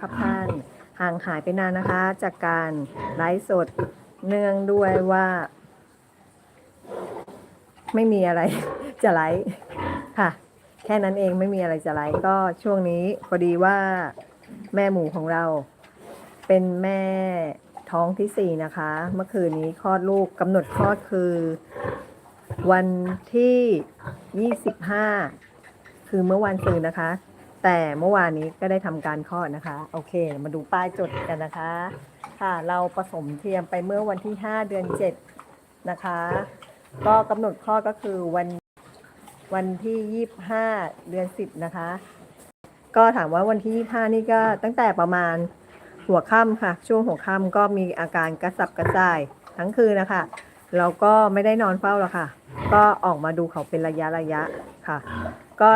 ครับท่านห่างหายไปนานนะคะ จากการไลฟ์สดเนื่องด้วยว่า ไม่มีอะไรจะไลฟ์ค่ะ แค่นั้นเองไม่มีอะไรจะไลฟ์ก็ช่วงนี้พอดีว่าแม่หมูของเรา เป็นแม่ท้องที่สี่นะคะ เมื่อคืนนี้คลอดลูกกำหนดคลอดคือ วันที่ยี่สิบห้าคือเมื่อวันซืนนะคะ แต่เมื่อวานนี้ก็ได้ทำการคลอดนะคะ โอเค มาดูป้ายจดกันนะคะ ค่ะ เราผสมเทียมไปเมื่อวันที่ 5 เดือน 7 นะคะ ก็กำหนดคลอดก็คือวันวันที่ 25 เดือน 10 นะคะ ก็ถามว่าวันที่ 25 นี่ก็ตั้งแต่ประมาณหัวค่ำค่ะ ช่วงหัวค่ำก็มีอาการกระสับกระส่ายทั้งคืนนะคะเราก็ไม่ได้นอนเฝ้าหรอกค่ะ ก็ออกมาดูเขาเป็นระยะระยะค่ะ ก็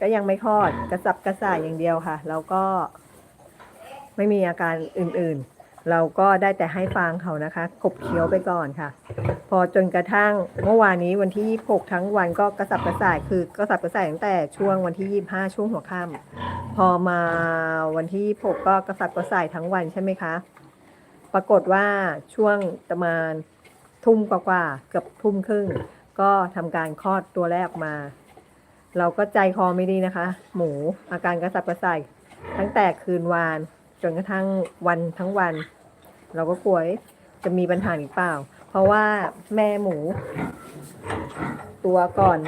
ก็ยังไม่คลอดกระสับกระส่ายอย่างเดียวค่ะ แล้วก็ไม่มีอาการอื่นๆ เราก็ได้แต่ให้ฟางเขานะคะขบเคี้ยวไปก่อนค่ะ พอจนกระทั่งเมื่อวานนี้วันที่ 26 ทั้งวันก็กระสับกระส่ายคือกระสับกระส่ายตั้งแต่ช่วงวันที่ 25 ช่วงหัวค่ำพอมาวันที่ 26 ก็กระสับกระส่ายทั้งวันใช่ไหมคะ ปรากฏว่าช่วงประมาณทุ่มกว่าๆเกือบทุ่มครึ่ง ก็ทำการคลอดตัวแรกออกมา เราก็ใจคอไม่ดีนะคะ หมูอาการกระสับกระส่ายตั้งแต่คืนวาน จนกระทั่งวันทั้งวัน เราก็กลัวจะมีปัญหาหรือเปล่า เพราะว่าแม่หมู ตัวก่อน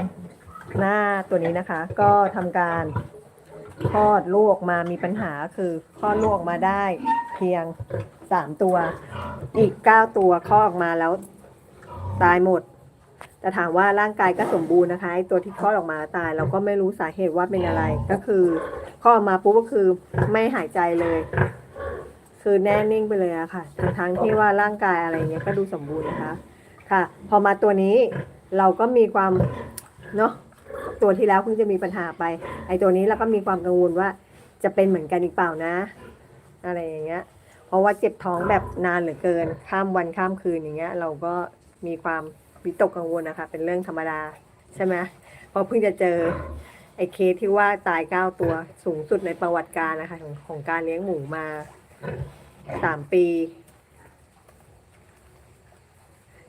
หน้าตัวนี้นะคะ ก็ทำการคลอดลูกมามีปัญหาคือคลอดลูกออกมาได้เพียงสามตัว อีกเก้าตัวคลอดออกมาแล้วตายหมด แต่ถามว่าร่างกายก็สมบูรณ์นะคะตัวที่คลอดออกมาตาย เราก็ไม่รู้สาเหตุว่าเป็นอะไร ก็คือคลอดมาปุ๊บก็คือไม่หายใจเลย คือแน่นิ่งไปเลยอะค่ะทั้งทั้งที่ว่าร่างกายอะไรเงี้ยก็ดูสมบูรณ์นะคะค่ะ พอมาตัวนี้เราก็มีความเนาะตัวที่แล้วเพิ่งจะมีปัญหาไป ไอ้ตัวนี้เราก็มีความกังวลว่า จะเป็นเหมือนกันอีกเปล่านะ อะไรอย่างเงี้ย เพราะว่าเจ็บท้องแบบนานเหลือเกิน ข้ามวันข้ามคืนอย่างเงี้ย เราก็มีความ วิตกกังวลนะคะ เป็นเรื่องธรรมดาใช่ไหมเพราะเพิ่งจะเจอไอ้เคสที่ว่าตายเก้าตัวสูงสุดในประวัติการนะคะของของการเลี้ยงหมูมาสามปี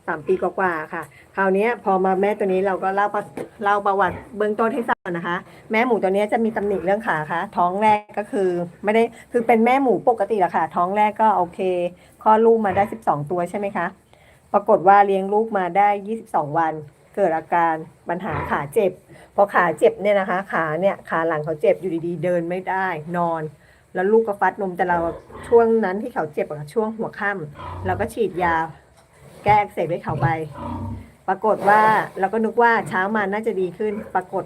สามปีกว่าๆค่ะ คราวนี้พอมาแม่ตัวนี้เราก็เล่าประเล่าประวัติเบื้องต้นให้ทราบนะคะ แม่หมูตัวนี้จะมีตำหนิเรื่องขาค่ะ ท้องแรกก็คือ ไม่ได้คือเป็นแม่หมูปกติแหละค่ะ ท้องแรกก็โอเคคลอดลูกมาได้12ตัวใช่ไหมคะ ปรากฏว่าเลี้ยงลูกมาได้ 22 วัน เกิดอาการปัญหาขาเจ็บ พอขาเจ็บเนี่ยนะคะ ขาเนี่ยขาหลังเขาเจ็บอยู่ดีๆ เดินไม่ได้นอน แล้วลูกก็ฟัดนมแต่เราช่วงนั้นที่เขาเจ็บอะช่วงหัวค่ำเราก็ฉีดยาแก้อักเสบให้เขาไป ปรากฏว่าเราก็นึกว่าเช้ามาน่าจะดีขึ้น ปรากฏ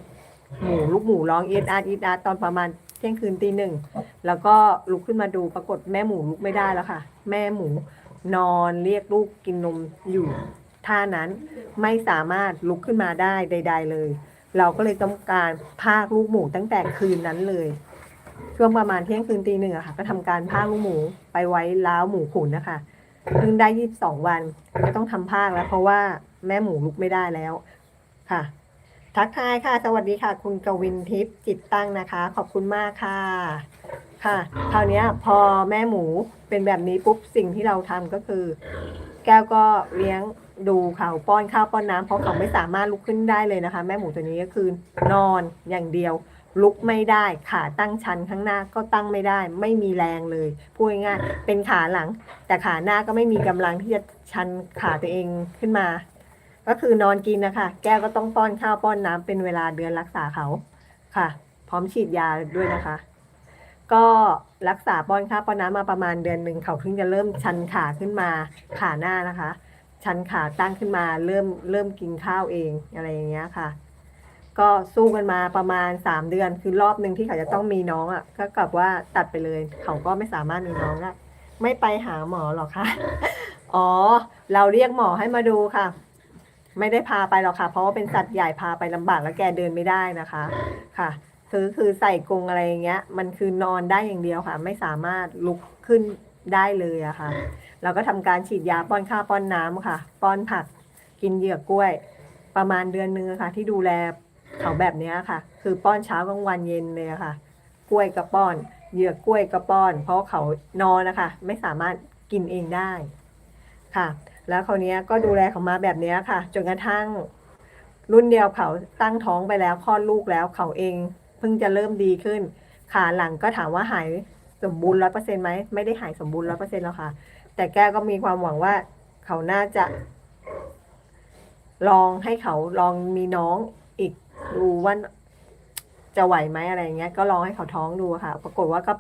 หมูลูกหมูร้องอีดอาร์อีดอาร์ตอนประมาณเที่ยงคืนตีหนึ่ง แล้วก็ลุกขึ้นมาดูปรากฏแม่หมูลุกไม่ได้แล้วค่ะ แม่หมู นอนเรียกลูกกินนมอยู่ท่านั้นไม่สามารถลุกขึ้นมาได้ใด ๆ เลย เราก็เลยต้องการพากลูกหมูตั้งแต่คืนนั้นเลย ช่วงประมาณเที่ยงคืนตีหนึ่งอะค่ะ ก็ทำการพากลูกหมูไปไว้ล้าวหมูขุนนะคะเพิ่งได้ยี่สิบสองวันก็ต้องทำพากแล้ว เพราะว่าแม่หมูลุกไม่ได้แล้วค่ะ ทักทายค่ะ สวัสดีค่ะ คุณกวินทิพย์จิตตั้งนะคะ ขอบคุณมากค่ะ ค่ะ คราวนี้พอแม่หมูเป็นแบบนี้ปุ๊บสิ่งที่เราทำก็คือ แก้วก็เลี้ยงดูเขาป้อนข้าวป้อนน้ำเพราะเขาไม่สามารถลุกขึ้นได้เลยนะคะ แม่หมูตัวนี้ก็คือนอนอย่างเดียว ลุกไม่ได้ ขาตั้งชันข้างหน้าก็ตั้งไม่ได้ ไม่มีแรงเลยพูดง่ายๆเป็นขาหลัง แต่ขาหน้าก็ไม่มีกำลังที่จะชันขาตัวเองขึ้นมา ก็คือนอนกินนะคะ แก้วก็ต้องป้อนข้าวป้อนน้ำเป็นเวลาเดือนรักษาเขาค่ะ พร้อมฉีดยาด้วยนะคะ ก็รักษาป้อนข้าวป้อนน้ำมาประมาณเดือนหนึ่งเขาเพิ่งจะเริ่มชันขาขึ้นมาขาหน้านะคะ ชันขาตั้งขึ้นมาเริ่มเริ่มกินข้าวเองอะไรอย่างเงี้ยค่ะ ก็สู้กันมาประมาณสามเดือนคือรอบหนึ่งที่เขาจะต้องมีน้องอะก็กลับว่าตัดไปเลย เขาก็ไม่สามารถมีน้องได้ไม่ไปหาหมอหรอกค่ะอ๋อ เราเรียกหมอให้มาดูค่ะไม่ได้พาไปหรอกค่ะ เพราะว่าเป็นสัตว์ใหญ่พาไปลำบากแล้วแกเดินไม่ได้นะคะ ค่ะ คือคือใส่กรงอะไรอย่างเงี้ย มันคือนอนได้อย่างเดียวค่ะ ไม่สามารถลุกขึ้นได้เลยอะค่ะ เราก็ทำการฉีดยาป้อนข้าวป้อนน้ำค่ะ ป้อนผักกินเหยือกกล้วย ประมาณเดือนนึงค่ะ ที่ดูแลเขาแบบเนี้ยค่ะ คือป้อนเช้ากลางวันเย็นเลยค่ะ กล้วยกับป้อนเหยือกกล้วยก็ป้อน เพราะเขานอนนะคะ ไม่สามารถกินเองได้ค่ะ แล้วคราวเนี้ยก็ดูแลเขามาแบบนี้ค่ะจนกระทั่ง รุ่นเดียวเขาตั้งท้องไปแล้วคลอดลูกแล้วเขาเอง พิ่งจะเริ่มดีขึ้น ขาหลังก็ถามว่าหายสมบูรณ์ร้อยเปอร์เซ็นต์ไหมไม่ได้หายสมบูรณ์ร้อยเปอร์เซ็นต์แล้วค่ะ แต่แก้ก็มีความหวังว่าเขาน่าจะ ลองให้เขาลองมีน้องอีกดูว่าจะไหวไหมอะไรเงี้ย ก็ลองให้เขาท้องดูค่ะ ปรากฏว่าก็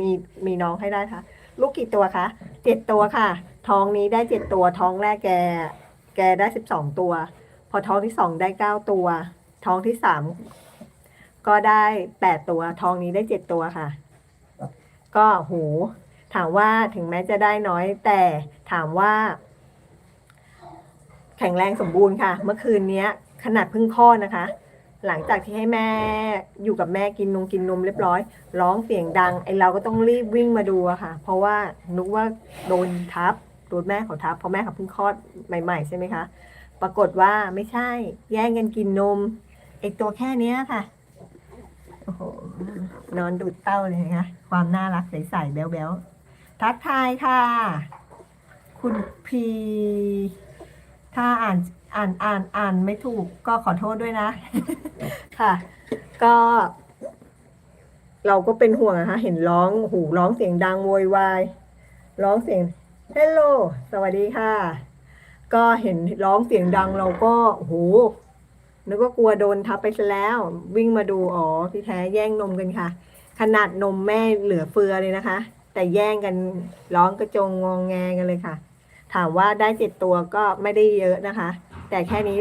มีมีน้องให้ได้ค่ะ ลูกกี่ตัวคะเจ็ดตัวค่ะ ท้องนี้ได้เจ็ดตัวท้องแรกแก แกได้สิบสองตัว พอท้องที่สองได้เก้าตัว ท้องที่สาม ก็ได้แปดตัว ทองนี้ได้เจ็ดตัวค่ะ ก็โหถามว่าถึงแม้จะได้น้อย แต่ถามว่า แข็งแรงสมบูรณ์ค่ะ เมื่อคืนนี้ขนาดเพิ่งคลอดนะคะ หลังจากที่ให้แม่อยู่กับแม่กินนมกินนมเรียบร้อย ร้องเสียงดัง ไอเราก็ต้องรีบวิ่งมาดูอะค่ะ เพราะว่านึกว่าโดนทับโดนแม่เขาทับเพราะแม่เขาเพิ่งคลอดใหม่ ๆ ใช่ไหมคะ ปรากฏว่าไม่ใช่ แย่งกันกินนมไอตัวแค่นี้ค่ะ โอ้โห นอนดูดเต้าเลยนะ ความน่ารักใสๆแบ๊วๆ ทักทายค่ะ คุณพี ถ้าอ่านอ่านอ่านอ่านไม่ถูกก็ขอโทษด้วยนะ ค่ะ ก็ เราก็เป็นห่วงนะคะเห็นร้องหูร้องเสียงดังโวยวาย ร้องเสียงเฮลโลสวัสดีค่ะ ก็เห็นร้องเสียงดังเราก็โอ้โห นึกว่ากลัวโดนทับไปซะแล้ว วิ่งมาดูอ๋อที่แท้แย่งนมกันค่ะ ขนาดนมแม่เหลือเฟือเลยนะคะ แต่แย่งกันร้องกระจงงองแงกันเลยค่ะ ถามว่าได้เจ็ดตัวก็ไม่ได้เยอะนะคะ แต่แค่นี้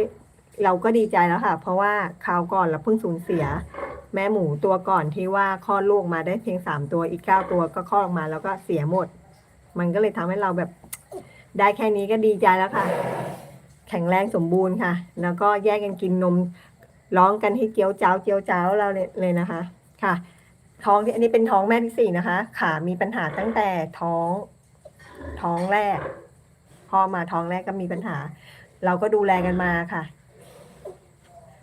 เราก็ดีใจแล้วค่ะ เพราะว่าคราวก่อนเราเพิ่งสูญเสีย แม่หมูตัวก่อนที่ว่าคลอดลูกมาได้เพียงสามตัวอีกเก้าตัวก็คลอดออกมาแล้วก็เสียหมด มันก็เลยทำให้เราแบบได้แค่นี้ก็ดีใจแล้วค่ะ แข็งแรงสมบูรณ์ค่ะ แล้วก็แยกกันกินนมร้องกันให้เจียวเจ้าเจียวเจ้าเราเลยนะคะ ค่ะ ท้องที่อันนี้เป็นท้องแม่ที่สี่นะคะ ขามีปัญหาตั้งแต่ท้อง ท้องแรก พอมาท้องแรกก็มีปัญหา เราก็ดูแลกันมาค่ะ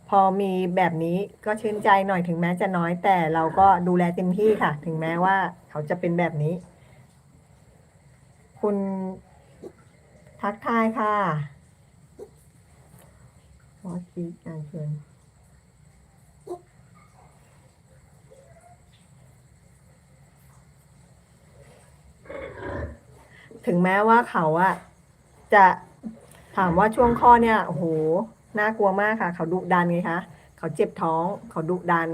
พอมีแบบนี้ก็ชื่นใจหน่อยถึงแม้จะน้อยแต่เราก็ดูแลเต็มที่ค่ะ ถึงแม้ว่าเขาจะเป็นแบบนี้ คุณทักทายค่ะ วอซีอ่านเชิญถึงแม้ว่าเขาอะจะถามว่าช่วงข้อเนี่ยโอ้โหน่ากลัวมากค่ะ เขาดุดันไงคะเขาเจ็บท้อง เขาดุดัน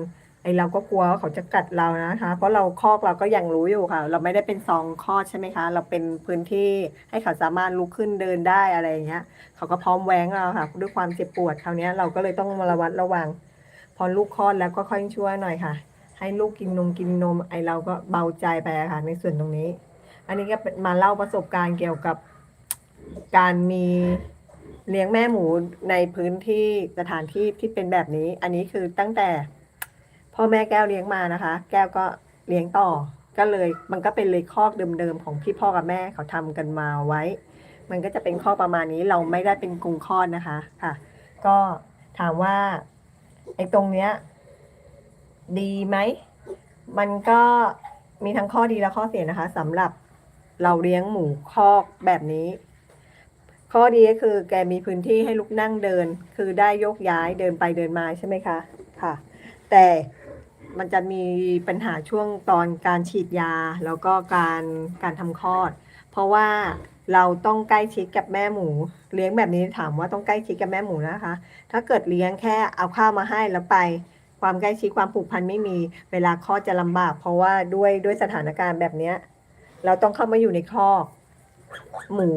ไอเราก็กลัวว่าเขาจะกัดเรานะคะ เพราะเราคอกเราก็ยังรู้อยู่ค่ะ เราไม่ได้เป็นซองคลอดใช่ไหมคะ เราเป็นพื้นที่ให้เขาสามารถลุกขึ้นเดินได้อะไรอย่างเงี้ย เขาก็พร้อมแหวงเราค่ะ ด้วยความเจ็บปวดคราวนี้เราก็เลยต้องระวัดระวัง พอลูกคลอดแล้วก็ค่อยช่วยหน่อยค่ะ ให้ลูกกินนมกินนมไอเราก็เบาใจไปค่ะ ในส่วนตรงนี้ อันนี้ก็มาเล่าประสบการณ์เกี่ยวกับการมีเลี้ยงแม่หมูในพื้นที่สถานที่ที่เป็นแบบนี้ อันนี้คือตั้งแต่ พ่อแม่แก้วเลี้ยงมานะคะ แก้วก็เลี้ยงต่อ ก็เลยมันก็เป็นเลยคอกเดิมๆของพี่พ่อกับแม่เขาทำกันมาไว้ มันก็จะเป็นข้อประมาณนี้เราไม่ได้เป็นกรุงคลอดนะคะค่ะ ก็ถามว่าไอ้ตรงเนี้ยดีไหม มันก็มีทั้งข้อดีและข้อเสียนะคะสำหรับเราเลี้ยงหมูคอกแบบนี้ ข้อดีก็คือแกมีพื้นที่ให้ลุกนั่งเดิน คือได้ยกย้ายเดินไปเดินมาใช่ไหมคะ ค่ะ แต่ มันจะมีปัญหาช่วงตอนการฉีดยา แล้วก็การการทำคลอด เพราะว่าเราต้องใกล้ชิดกับแม่หมู เลี้ยงแบบนี้ถามว่าต้องใกล้ชิดกับแม่หมูนะคะ ถ้าเกิดเลี้ยงแค่เอาข้าวมาให้แล้วไป ความใกล้ชิดความผูกพันไม่มี เวลาคลอดจะลำบาก เพราะว่าด้วยด้วยสถานการณ์แบบเนี้ย เราต้องเข้ามาอยู่ในคอกหมู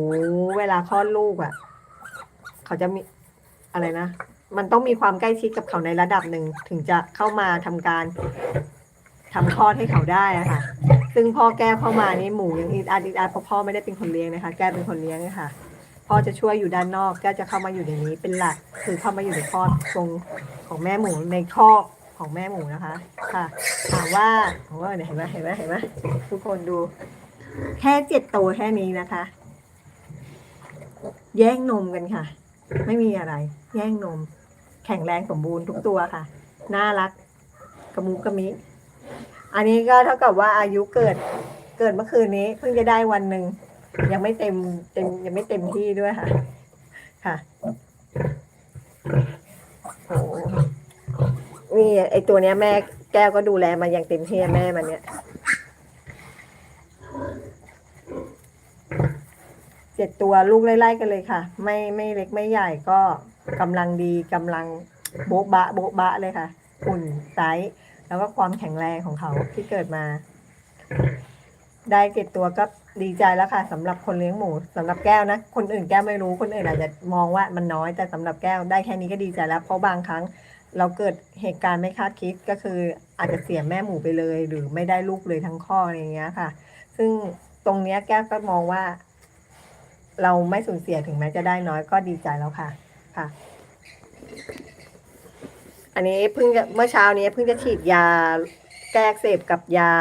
เวลาคลอดลูกอะ่ะ เขาจะมีอะไรนะ มันต้องมีความใกล้ชิดกับเขาในระดับหนึ่งถึงจะเข้ามาทำการทำคลอดให้เขาได้อะค่ะ ซึ่งพ่อแก้เข้ามานี่หมูยังอีดอาดอีดอาดเพราะพ่อไม่ได้เป็นคนเลี้ยงนะคะ แก้เป็นคนเลี้ยงนะคะพ่อจะช่วยอยู่ด้านนอกแก้จะเข้ามาอยู่ในนี้ เป็นหลักคือเข้ามาอยู่ในคลอกตรงของแม่หมูในคอกของแม่หมูนะคะ ค่ะ ถามว่าโอ้เห็นไหมเห็นไหมเห็นไหมทุกคนดู แค่เจ็ดตัวแค่นี้นะคะ แย่งนมกันค่ะ ไม่มีอะไร แย่งนม แข็งแรงสมบูรณ์ทุกตัวค่ะ น่ารักกระมูกระมิ อันนี้ก็เท่ากับว่าอายุเกิดเกิดเมื่อคืนนี้เพิ่งจะได้วันหนึ่งยังไม่เต็มเต็มยังไม่เต็มที่ด้วยค่ะ ค่ะโอ้นี่ไอตัวเนี้ยแม่แก้วก็ดูแลมาอย่างเต็มที่แม่มันเนี้ยเจ็ดตัวลูกไล่ๆกันเลยค่ะ ไม่ไม่เล็กไม่ใหญ่ก็ กำลังดีกำลังโบ๊ะบะโบ๊ะบะเลยค่ะหุ่นไซส์แล้วก็ความแข็งแรงของเขาที่เกิดมา ได้เจ็ดตัวก็ดีใจแล้วค่ะสำหรับคนเลี้ยงหมูสำหรับแก้วนะ คนอื่นแก้วไม่รู้คนอื่นอาจจะมองว่ามันน้อยแต่สำหรับแก้วได้แค่นี้ก็ดีใจแล้ว เพราะบางครั้งเราเกิดเหตุการณ์ไม่คาดคิดก็คืออาจจะเสียแม่หมูไปเลย หรือไม่ได้ลูกเลยทั้งข้ออะไรอย่างเงี้ยค่ะ ซึ่งตรงเนี้ยแก้วก็มองว่า เราไม่สูญเสียถึงแม้จะได้น้อยก็ดีใจแล้วค่ะ ค่ะ อันนี้เพิ่งจะเมื่อเช้านี้เพิ่งจะฉีดยาแก้เสพกับยา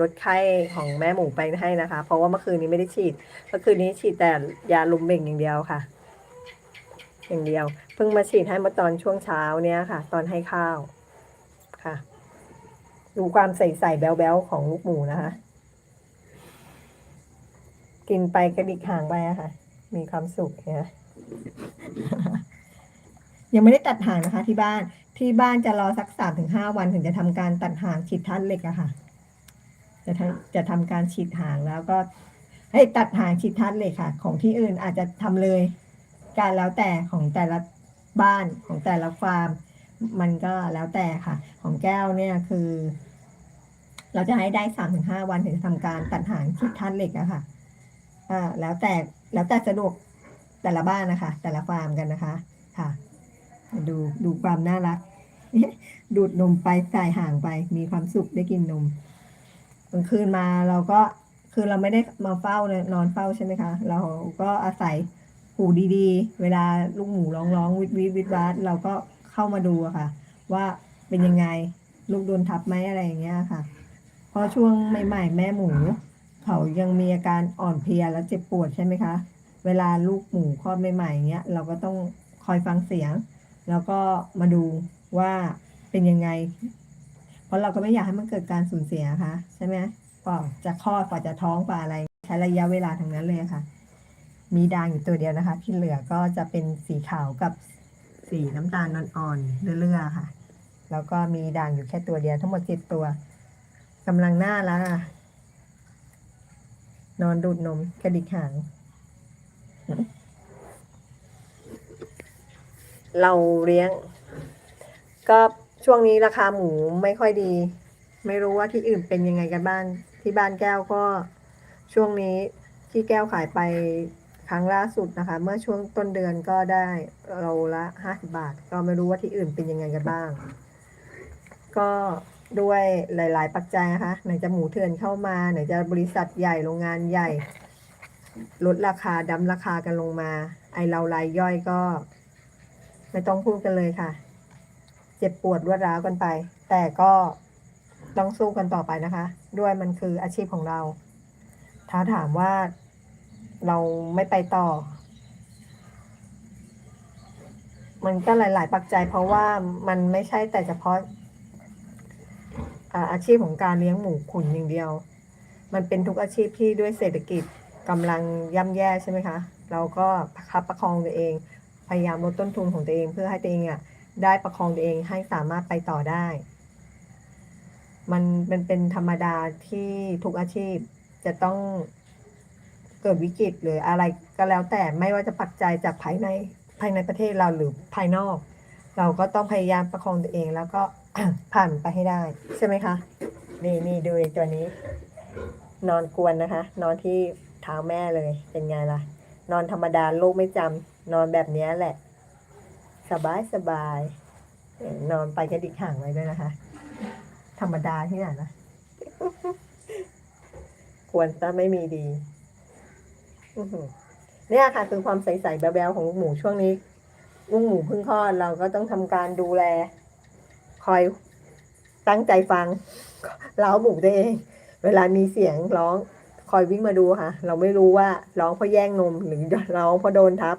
ลดไข้ของแม่หมูไปให้นะคะ เพราะว่าเมื่อคืนนี้ไม่ได้ฉีดเมื่อคืนนี้ฉีดแต่ยาลุมเบ่งอย่างเดียวค่ะ อย่างเดียว เพิ่งมาฉีดให้เมื่อตอนช่วงเช้าเนี้ยค่ะ ตอนให้ข้าวค่ะ ดูความใสๆแบ๊วๆของลูกหมูนะคะ กินไปกระดิกหางไปอะค่ะ มีความสุขเนี่ย ยังไม่ได้ตัดหางนะคะ ที่บ้านที่บ้านจะรอสักสามถึงห้าวันถึงจะทำการตัดหางฉีดทัดเหล็กอะค่ะ จะทำจะทำการฉีดหางแล้วก็ให้ตัดหางฉีดทัดเหล็กค่ะ ของที่อื่นอาจจะทำเลย การแล้วแต่ของแต่ละบ้านของแต่ละฟาร์มมันก็แล้วแต่ค่ะ ของแก้วเนี่ยคือ เราจะให้ได้สามถึงห้าวันถึงจะทำการตัดหางฉีดทัดเหล็กอะค่ะ อ่า แล้วแต่แล้วแต่สะดวกแต่ละบ้านนะคะ แต่ละฟาร์มกันนะคะ ค่ะ ดูดูความน่ารัก ดูดนมไปใส่ห่างไป มีความสุขได้กินนมกลางคืนมาเราก็คือเราไม่ได้มาเฝ้าเลยนอนเฝ้าใช่ไหมคะ เราก็อาศัยหูดีๆ เวลาลูกหมูร้องร้องวิดวิดวิดวาดเราก็เข้ามาดูอะค่ะ ว่าเป็นยังไงลูกโดนทับไหมอะไรอย่างเงี้ยค่ะพราะช่วงใหม่ ๆ แม่หมู เขายังมีอาการอ่อนเพลียและเจ็บปวดใช่ไหมคะ เวลาลูกหมูคลอดใหม่ๆอย่างเงี้ยเราก็ต้องคอยฟังเสียง แล้วก็มาดูว่าเป็นยังไง เพราะเราก็ไม่อยากให้มันเกิดการสูญเสียค่ะ ใช่ไหมกว่าจะคลอดกว่าจะท้องกว่าอะไร ใช้ระยะเวลาทั้งนั้นเลยค่ะ มีด่างอยู่ตัวเดียวนะคะ ที่เหลือก็จะเป็นสีขาวกับสีน้ำตาลอ่อนๆเลื่อยๆค่ะ แล้วก็มีด่างอยู่แค่ตัวเดียวทั้งหมดเจ็ดตัวกำลังหน้าแล้วค่ะนอนดูดนมกระดิกหาง เราเลี้ยง ก็ช่วงนี้ราคาหมูไม่ค่อยดี ไม่รู้ว่าที่อื่นเป็นยังไงกันบ้าง ที่บ้านแก้วก็ช่วงนี้ที่แก้วขายไปครั้งล่าสุดนะคะ เมื่อช่วงต้นเดือนก็ได้เราละห้าสิบาท ก็ไม่รู้ว่าที่อื่นเป็นยังไงกันบ้าง ก็ด้วยหลาย ๆ ปัจจัยนะคะไหนจะหมูเถื่อนเข้ามา ไหนจะบริษัทใหญ่โรงงานใหญ่ ลดราคาดั้มราคากันลงมา ไอเรารายย่อยก็ ไม่ต้องพูดกันเลยค่ะ เจ็บปวดรวดร้าวกันไป แต่ก็ต้องสู้กันต่อไปนะคะ ด้วยมันคืออาชีพของเรา ถ้าถามว่าเราไม่ไปต่อ มันก็หลาย ๆ ปัจจัยเพราะว่ามันไม่ใช่แต่เฉพาะอาอาชีพของการเลี้ยงหมูขุนอย่างเดียว มันเป็นทุกอาชีพที่ด้วยเศรษฐกิจกำลังย่ำแย่ใช่ไหมคะ เราก็ประคับประคองตัวเอง พยายามลดต้นทุนของตัวเอง เพื่อให้ตัวเองอะได้ประคองตัวเองให้สามารถไปต่อได้ มันเป็นเป็นธรรมดาที่ทุกอาชีพจะต้องเกิดวิกฤตหรืออะไรก็แล้วแต่ไม่ว่าจะปัจจัยจากภายในภายในประเทศเราหรือภายนอก เราก็ต้องพยายามประคองตัวเองแล้วก็ผ่านไปให้ได้ ใช่ไหมคะ นี่นี่ดูตัวนี้ นอนกวนนะคะ นอนที่เท้าแม่เลยเป็นไงล่ะ นอนธรรมดาลูกไม่จำ นอนแบบนี้แหละ สบายสบายนอนไปกระดิกห่างไว้ด้วยนะคะ ธรรมดาที่ไหนนะ ควรจะไม่มีดีเนี่ยค่ะ คือความใสๆแบ๊วๆของลูกหมูช่วงนี้ลูกหมูเพิ่งคลอดเราก็ต้องทำการดูแล คอยตั้งใจฟังเล้าหมูตัวเอง เวลามีเสียงร้องคอยวิ่งมาดูค่ะ เราไม่รู้ว่าร้องเพราะแย่งนมหรือร้องเพราะโดนทับ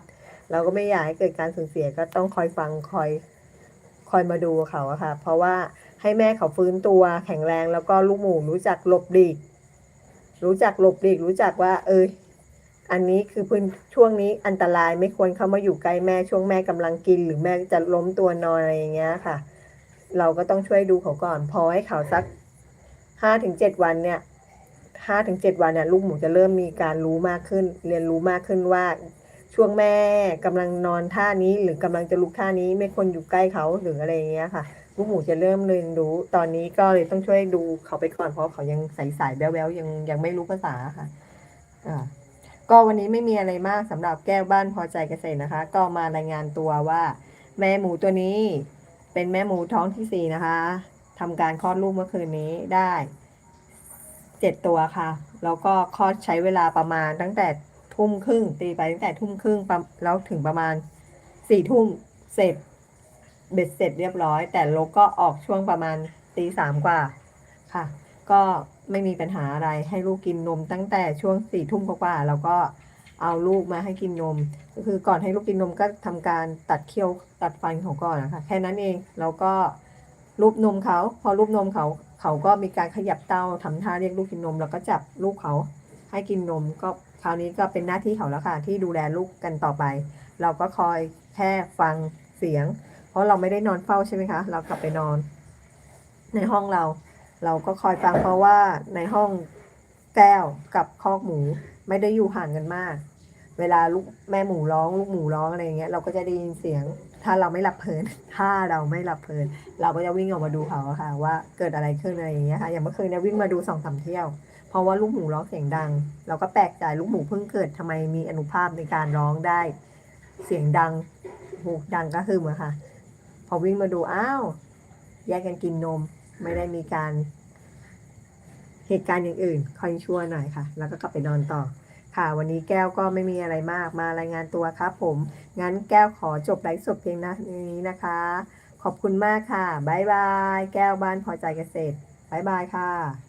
เราก็ไม่อยากให้เกิดการสูญเสียก็ต้องคอยฟังคอยคอยมาดูเขาอะค่ะ เพราะว่าให้แม่เขาฟื้นตัวแข็งแรงแล้วก็ลูกหมูรู้จักหลบหลีก รู้จักหลบหลีก รู้จักว่า เอยอันนี้คือพื้นช่วงนี้อันตรายไม่ควรเข้ามาอยู่ใกล้แม่ช่วงแม่กำลังกิน หรือแม่จะล้มตัวนอนอะไรอย่างเงี้ยค่ะ เราก็ต้องช่วยดูเขาก่อนพอให้เขาสักห้าถึงเจ็ดวันเนี่ยห้าถึงเจ็ดวันเนี่ยลูกหมูจะเริ่มมีการรู้มากขึ้น เรียนรู้มากขึ้นว่า ช่วงแม่กำลังนอนท่านี้หรือกำลังจะลุกท่านี้ ไม่ควรอยู่ใกล้เขาหรืออะไรเงี้ยค่ะลูกหมูจะเริ่มเรียนรู้ ตอนนี้ก็เลยต้องช่วยดูเขาไปก่อนเพราะเขายังใสๆแบ๊วๆยังยังไม่รู้ภาษาค่ะอ่าก็วันนี้ไม่มีอะไรมากสำหรับแก้วบ้านพอใจเกษตรนะคะ ก็มารายงานตัวว่า แม่หมูตัวนี้ เป็นแม่หมูท้องที่สี่นะคะทำการคลอดลูกเมื่อคืนนี้ได้เจ็ดตัวค่ะ แล้วก็คลอดใช้เวลาประมาณตั้งแต่ ทุ่มครึ่งตีไปตั้งแต่ทุ่มครึ่งแล้วถึงประมาณสี่ทุ่มเสร็จเบ็ดเสร็จเรียบร้อย แต่ลกก็ออกช่วงประมาณตีสามกว่าค่ะ ก็ไม่มีปัญหาอะไรให้ลูกกินนมตั้งแต่ช่วงสี่ทุ่มกว่าแล้วก็เอาลูกมาให้กินนม ก็คือก่อนให้ลูกกินนมก็ทำการตัดเคี้ยวตัดฟันเขาก่อนนะคะแค่นั้นเองแล้วก็รูปนมเขา พอรูปนมเขาเขาก็มีการขยับเต้าทำท่าเรียกลูกกินนม แล้วก็จับลูกเขา ให้กินนมก็คราวนี้ก็เป็นหน้าที่เขาแล้วค่ะ ที่ดูแลลูกกันต่อไป เราก็คอยแค่ฟังเสียง เพราะเราไม่ได้นอนเฝ้าใช่ไหมคะ เรากลับไปนอน ในห้องเรา เราก็คอยฟังเพราะว่าในห้องแก้วกับคอกหมูไม่ได้อยู่ห่างกันมาก เวลาลูกแม่หมูร้อง ลูกหมูร้องอะไรเงี้ยเราก็จะได้ยินเสียง ถ้าเราไม่หลับเพลิน ถ้าเราไม่หลับเพลิน เราก็จะวิ่งออกมาดูเขาค่ะ ว่าเกิดอะไรขึ้นอะไรอย่างเงี้ยค่ะ อย่างเมื่อคืนเนี่ยวิ่งมาดูสองสามเที่ยว เพราะว่าลูกหมูร้องเสียงดัง เราก็แปลกใจลูกหมูเพิ่งเกิดทำไมมีอนุภาพในการร้องได้ เสียงดังหูดังก็คือเหมือนค่ะ พอวิ่งมาดูอ้าวแยกกันกินนม ไม่ได้มีการ เหตุการณ์อย่างอื่นคอยชั่วหน่อยค่ะ แล้วก็กลับไปนอนต่อ ค่ะ วันนี้แก้วก็ไม่มีอะไรมากมารายงานตัวครับผม งั้นแก้วขอจบไลฟ์สดเพียงนี้นะคะ ขอบคุณมากค่ะ บ๊ายบาย แก้วบ้านพอใจเกษตร บ๊ายบายค่ะ